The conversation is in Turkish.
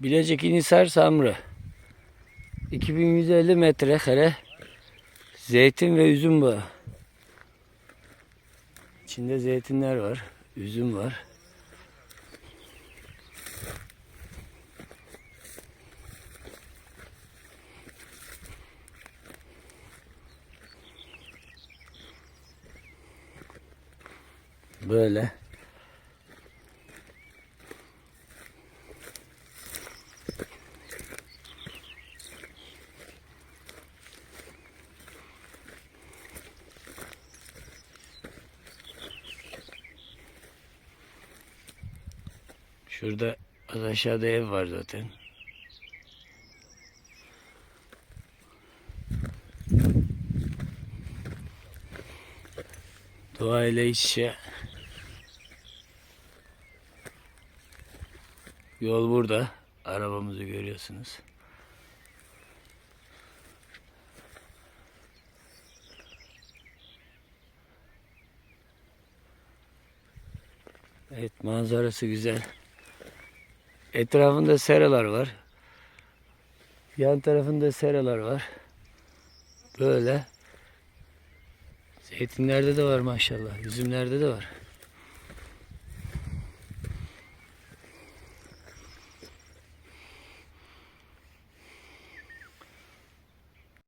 Bilecik İnisar Samrı. 2150 metrekare zeytin ve üzüm bağı. İçinde zeytinler var, üzüm var. Böyle. Şurada az aşağıda ev var zaten. Doğayla iç içe. Yol burada. Arabamızı görüyorsunuz. Evet manzarası güzel. Etrafında seralar var. Yan tarafında seralar var. Böyle. Zeytinlerde de var maşallah. Üzümlerde de var.